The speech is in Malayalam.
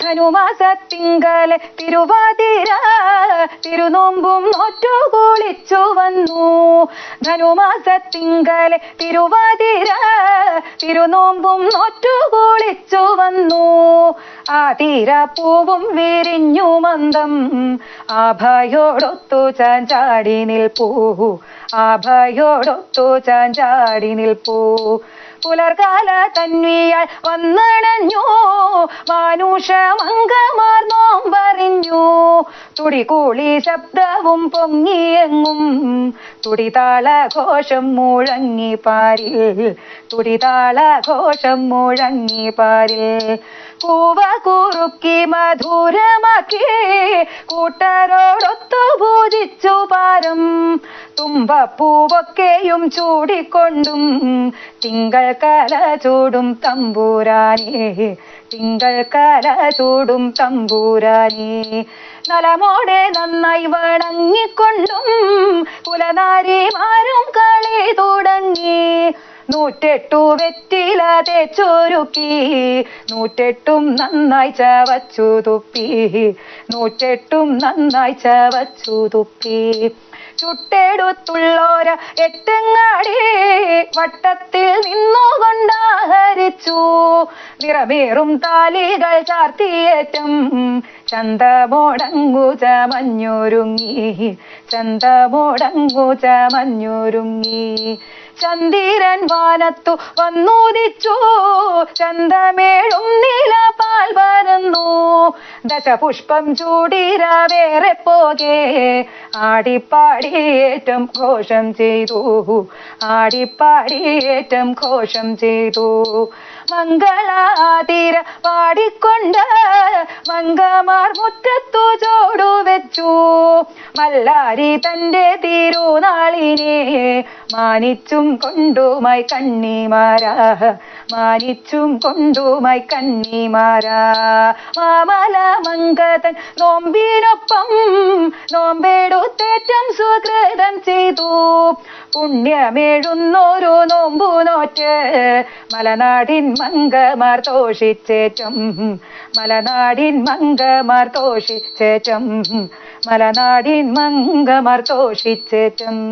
ധനുമാസത്തിങ്കലെ തിരുവാതിര തിരുനോമ്പും നോറ്റു കുളിച്ചു വന്നു ധനുമാസത്തിങ്കലെ തിരുവാതിര തിരുനോമ്പും നോറ്റു കുളിച്ചു വന്നു ആ പൂവും വിരിഞ്ഞു മന്ദം ആഭയോടൊത്തു ചാഞ്ചാടി നിൽപ്പൂ. ആഭയോടൊത്തു ചാഞ്ചാടി നിൽപ്പൂ. പുലർകാല തന്വിയാൽ വന്നണഞ്ഞു. മാനുഷ മംഗമാർ നോമ്പറിഞ്ഞു. തുടികൂളി ശബ്ദവും പൊങ്ങിയെങ്ങും. തുടിതാള ഘോഷം മുഴങ്ങി പാരിൽ. തുടിതാള ഘോഷം മുഴങ്ങി പാരിൽ. കൂവ കുറുക്കി മധുരമാക്കി കൂട്ടരോടൊത്തു പൂജിച്ചു പാരം. തുമ്പപ്പൂവൊക്കെയും ചൂടിക്കൊണ്ടും തിങ്കൾ കല ചൂടും തമ്പൂരാനേ തിങ്കൾ കല ചൂടും തമ്പൂരാനേ. നലമോടെ നന്നായി വണങ്ങിക്കൊണ്ടും കുലനാരിമാരും കളി തുടങ്ങി. നൂറ്റെട്ടു വെറ്റില തേച്ചൊരുക്കി നൂറ്റെട്ടും നന്നായി ചവച്ചു തുപ്പി നൂറ്റെട്ടും നന്നായി ചവച്ചു തുപ്പി. ചുട്ടെടുത്തുള്ളോര എട്ടങ്ങാടി വട്ടത്തിൽ നിന്നുകൊണ്ടാഹരിച്ചു നിറമേറും താലികൾ ചാർത്തിയേറ്റം. ചന്തമോടങ്ങു ചമഞ്ഞൊരുങ്ങി ചന്തമോടങ്ങു ചമഞ്ഞൊരുങ്ങി ചന്ദിരൻ വാനത്തു വന്നുദിച്ചു. ചന്തമേഴും നിലപാൽ പരന്നു. ദശപുഷ്പം ചൂടിര വേറെ പോകെ. ആടിപ്പാടിയേറ്റം ഘോഷം ചെയ്തു. ആടിപ്പാടിയേറ്റം ഘോഷം ചെയ്തു. മംഗളാതിര പാടിക്കൊണ്ട് മംഗമാർ മുറ്റത്തു ചോടു വെച്ചു. മല്ലാരി തന്റെ തിരുനാളിനെ മാനിച്ചും കൊണ്ടുമായി കണ്ണിമാരാ. മാനിച്ചും കൊണ്ടുമായി കണ്ണിമാരാ. മാമല മങ്കതൻ നോമ്പിനൊപ്പം നോമ്പെടുത്തേറ്റം സുകൃതം ചെയ്തു. പുണ്യമേഴുന്നൊരു നോമ്പു നോറ്റ് മലനാടിൻ മങ്കമാർ തോഷിച്ചേറ്റം. മലനാടിൻ മങ്കമാർ തോഷിച്ചേറ്റം. മലനാടിൻ മങ്കമാർ തോഷിച്ചേറ്റം.